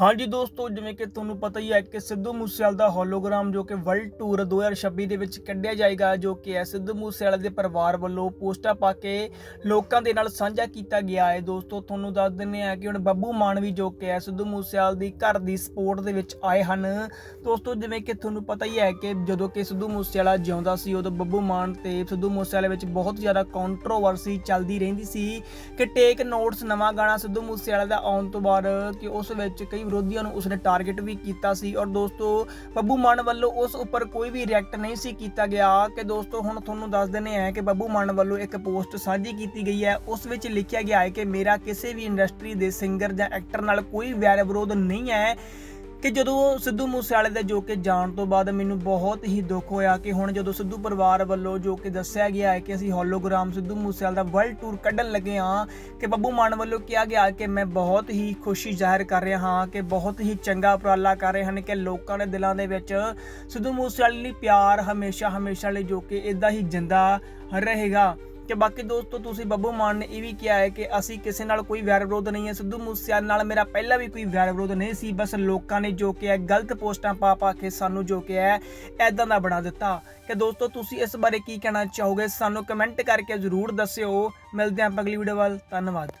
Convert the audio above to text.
ਹਾਂਜੀ ਦੋਸਤੋ, ਜਿਵੇਂ ਕਿ ਤੁਹਾਨੂੰ ਪਤਾ ਹੀ ਹੈ ਕਿ ਸਿੱਧੂ ਮੂਸੇਵਾਲ ਦਾ ਹੋਲੋਗ੍ਰਾਮ ਜੋ ਕਿ ਵਰਲਡ ਟੂਰ 2026 ਦੇ ਵਿੱਚ ਕੱਢਿਆ ਜਾਏਗਾ, ਜੋ ਕਿ ਹੈ ਸਿੱਧੂ ਮੂਸੇਵਾਲੇ ਦੇ ਪਰਿਵਾਰ ਵੱਲੋਂ ਪੋਸਟਾਂ ਪਾ ਕੇ ਲੋਕਾਂ ਦੇ ਨਾਲ ਸਾਂਝਾ ਕੀਤਾ ਗਿਆ ਹੈ। ਦੋਸਤੋ, ਤੁਹਾਨੂੰ ਦੱਸ ਦਿੰਦੇ ਆ ਕਿ ਹੁਣ ਬੱਬੂ ਮਾਨ ਵੀ ਜੋ ਕਿ ਹੈ ਸਿੱਧੂ ਮੂਸੇਵਾਲ ਦੀ ਘਰ ਦੀ ਸਪੋਰਟ ਦੇ ਵਿੱਚ ਆਏ ਹਨ। ਦੋਸਤੋ, ਜਿਵੇਂ ਕਿ ਤੁਹਾਨੂੰ ਪਤਾ ਹੀ ਹੈ ਕਿ ਜਦੋਂ ਕਿ ਸਿੱਧੂ ਮੂਸੇਵਾਲਾ ਜਿਉਂਦਾ ਸੀ, ਉਦੋਂ ਬੱਬੂ ਮਾਨ ਤੇ ਸਿੱਧੂ ਮੂਸੇਵਾਲੇ ਵਿੱਚ ਬਹੁਤ ਜ਼ਿਆਦਾ ਕੰਟਰੋਵਰਸੀ ਚੱਲਦੀ ਰਹਿੰਦੀ ਸੀ ਕਿ ਟੇਕ ਨੋਟਸ ਨਵਾਂ ਗਾਣਾ ਸਿੱਧੂ ਮੂਸੇਵਾਲੇ ਦਾ ਆਉਣ ਤੋਂ ਬਾਅਦ ਕਿ ਉਸ ਵਿੱਚ ਕਈ ਵਿਰੋਧੀਆਂ ਨੂੰ ਉਸਨੇ ਟਾਰਗੇਟ ਵੀ ਕੀਤਾ ਸੀ ਔਰ ਦੋਸਤੋ ਬੱਬੂ ਮਾਨ ਵੱਲੋਂ ਉਸ ਉੱਪਰ ਕੋਈ ਵੀ ਰਿਐਕਟ ਨਹੀਂ ਸੀ ਕੀਤਾ ਗਿਆ ਕਿ ਦੋਸਤੋ ਹੁਣ ਤੁਹਾਨੂੰ ਦੱਸ ਦਿੰਦੇ ਆ ਕਿ ਬੱਬੂ ਮਾਨ ਵੱਲੋਂ ਇੱਕ ਪੋਸਟ ਸਾਂਝੀ ਕੀਤੀ ਗਈ ਹੈ, ਉਸ ਵਿੱਚ ਲਿਖਿਆ ਗਿਆ ਹੈ ਕਿ ਮੇਰਾ ਕਿਸੇ ਵੀ ਇੰਡਸਟਰੀ ਦੇ ਸਿੰਗਰ ਜਾਂ ਐਕਟਰ ਨਾਲ ਕੋਈ ਵੈਰ ਵਿਰੋਧ ਨਹੀਂ ਹੈ। ਕਿ ਜਦੋਂ ਸਿੱਧੂ ਮੂਸੇਵਾਲੇ ਦੇ ਜੋ ਕਿ ਜਾਣ ਤੋਂ ਬਾਅਦ ਮੈਨੂੰ ਬਹੁਤ ਹੀ ਦੁੱਖ ਹੋਇਆ ਕਿ ਹੁਣ ਜਦੋਂ ਸਿੱਧੂ ਪਰਿਵਾਰ ਵੱਲੋਂ ਜੋ ਕਿ ਦੱਸਿਆ ਗਿਆ ਹੈ ਕਿ ਅਸੀਂ ਹੋਲੋਗ੍ਰਾਮ ਸਿੱਧੂ ਮੂਸੇਵਾਲੇ ਦਾ ਵਰਲਡ ਟੂਰ ਕੱਢਣ ਲੱਗੇ ਹਾਂ, ਕਿ ਬੱਬੂ ਮਾਨ ਵੱਲੋਂ ਕਿਹਾ ਗਿਆ ਕਿ ਮੈਂ ਬਹੁਤ ਹੀ ਖੁਸ਼ੀ ਜ਼ਾਹਿਰ ਕਰ ਰਿਹਾ ਹਾਂ, ਕਿ ਬਹੁਤ ਹੀ ਚੰਗਾ ਉਪਰਾਲਾ ਕਰ ਰਹੇ ਹਨ ਕਿ ਲੋਕਾਂ ਦੇ ਦਿਲਾਂ ਦੇ ਵਿੱਚ ਸਿੱਧੂ ਮੂਸੇਵਾਲੇ ਲਈ ਪਿਆਰ ਹਮੇਸ਼ਾ ਹਮੇਸ਼ਾ ਲਈ ਜੋ ਕਿ ਇਦਾਂ ਹੀ ਜਿੰਦਾ ਰਹੇਗਾ। ਕਿ ਬਾਕੀ ਦੋਸਤੋ, ਤੁਸੀਂ ਬੱਬੂ ਮਾਨ ਨੇ ਇਹ ਵੀ ਕਿਹਾ ਹੈ ਕਿ ਅਸੀਂ ਕਿਸੇ ਨਾਲ ਕੋਈ ਵੈਰ ਵਿਰੋਧ ਨਹੀਂ ਹੈ। ਸਿੱਧੂ ਮੂਸੇਵਾਲੇ ਨਾਲ ਮੇਰਾ ਪਹਿਲਾਂ ਵੀ ਕੋਈ ਵੈਰ ਵਿਰੋਧ ਨਹੀਂ ਸੀ, ਬਸ ਲੋਕਾਂ ਨੇ ਜੋ ਕਿ ਹੈ ਗਲਤ ਪੋਸਟਾਂ ਪਾ ਪਾ ਕੇ ਸਾਨੂੰ ਜੋ ਕਿ ਹੈ ਐਦਾਂ ਦਾ ਬਣਾ ਦਿੱਤਾ। ਕਿ ਦੋਸਤੋ, ਤੁਸੀਂ ਇਸ ਬਾਰੇ ਕੀ ਕਹਿਣਾ ਚਾਹੋਗੇ? ਸਾਨੂੰ ਕਮੈਂਟ ਕਰਕੇ ਜ਼ਰੂਰ ਦੱਸਿਓ। ਮਿਲਦੇ ਹਾਂ ਅਗਲੀ ਵੀਡੀਓ ਵੱਲ। ਧੰਨਵਾਦ।